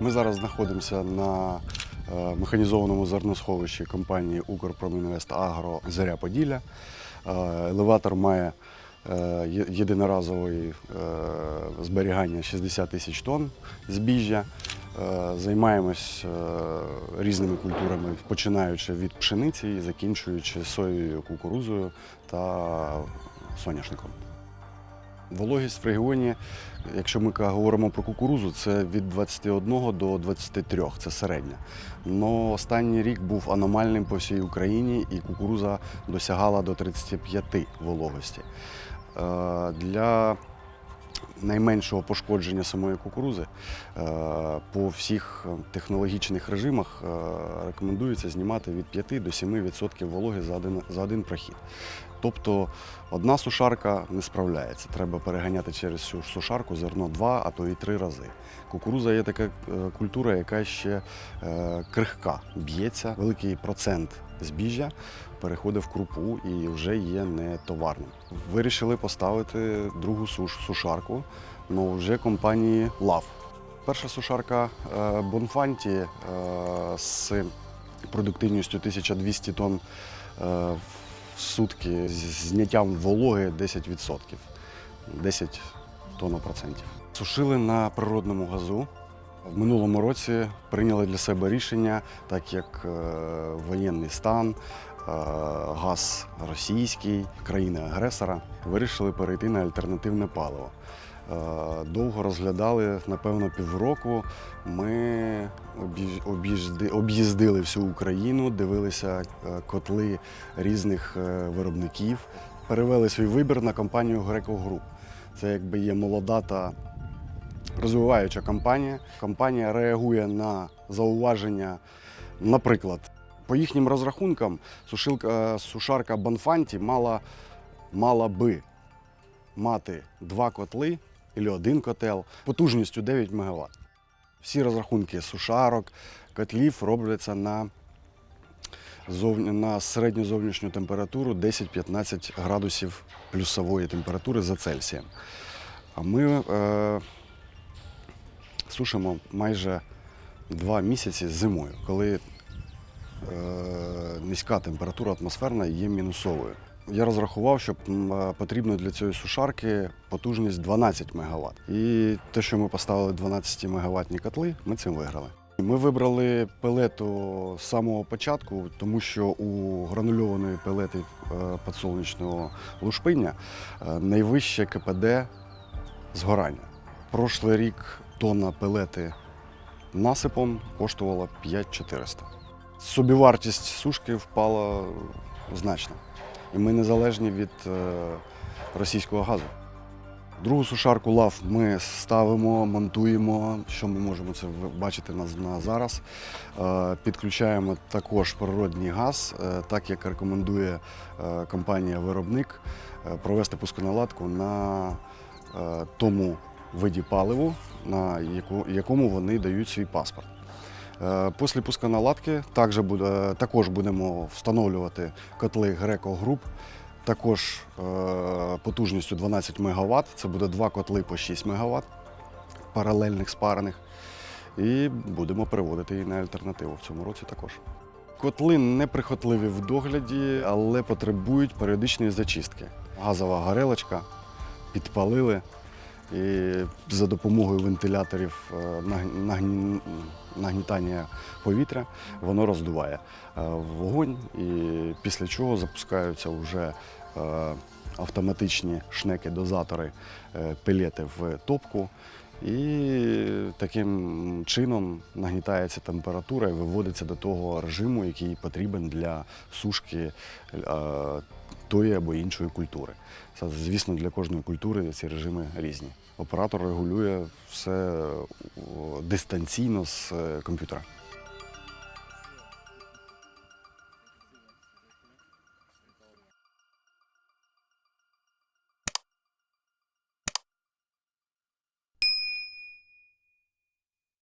Ми зараз знаходимося на е, механізованому зерносховищі компанії Укрпромінвест Агро Заря Поділля. Е, Елеватор має е, є- єдиноразовий е, зберігання 60 тисяч тонн збіжжя. Займаємось різними культурами, починаючи від пшениці і закінчуючи соєю, кукурузою та соняшником. Вологість в регіоні, якщо ми говоримо про кукурузу, це від 21 до 23, це середня. Но останній рік був аномальним по всій Україні і кукуруза досягала до 35 вологості. Е, Для найменшого пошкодження самої кукурузи е, по всіх технологічних режимах е, рекомендується знімати від 5 до 7% вологи за один, за один прохід. Тобто одна сушарка не справляється. Треба переганяти через цю сушарку зерно два, а то і три рази. Кукуруза є така е, культура, яка ще е, крихка, б'ється. Великий процент збіжжя переходить в крупу і вже є не товарним. Вирішили поставити другу суш, сушарку, але вже компанії Лав. Перша сушарка е, Бонфанті з продуктивністю 1200 тонн сутки з зняттям вологи 10%. 10 тонн процентів. Сушили на природному газу. В минулому році прийняли для себе рішення, так як е, воєнний стан, е, газ російський, країни-агресора, вирішили перейти на альтернативне паливо. Е, Довго розглядали, напевно, півроку. Ми об'їздили всю Україну, дивилися е, котли різних е, виробників, перевели свій вибір на компанію Greco Group. Це якби є молода та розвиваюча компанія. Компанія реагує на зауваження, наприклад, по їхнім розрахункам, сушилка, сушарка Банфанті мала, мала би мати два котли або один котел потужністю 9 МВт. Всі розрахунки сушарок, котлів робляться на, на середню зовнішню температуру 10-15 градусів плюсової температури за Цельсієм. А ми е, сушимо майже два місяці зимою, коли е, низька температура атмосферна є мінусовою. Я розрахував, що е, потрібно для цієї сушарки потужність 12 МВт. І те, що ми поставили 12 МВт котли, ми цим виграли. Ми вибрали пелету з самого початку, тому що у гранульованої пелети е, підсолнечного лушпиння е, найвище КПД згорання. Прошлий рік тонна пелети насипом коштувала 5400. Собівартість сушки впала значно. І ми незалежні від е, російського газу. Другу сушарку лав ми ставимо, монтуємо, що ми можемо це бачити на, зараз. Е, Підключаємо також природній газ, е, так як рекомендує компанія-виробник провести пусконаладку на тому виді паливу, на якому вони дають свій паспорт. Е, Після пусконаладки також, буде, також будемо встановлювати котли Greco Group, також е, потужністю 12 МВт. Це буде два котли по 6 МВт, паралельних спарених. І будемо переводити її на альтернативу в цьому році також. Котли неприхотливі в догляді, але потребують періодичної зачистки. Газова горелочка, підпалили і за допомогою вентиляторів е, наг- нагні- нагнітання повітря воно роздуває е, вогонь, і після чого запускаються вже е, автоматичні шнеки-дозатори пелети в топку. І таким чином нагнітається температура і виводиться до того режиму, який потрібен для сушки тої або іншої культури. Це, звісно, для кожної культури ці режими різні. Оператор регулює все дистанційно з е, комп'ютера.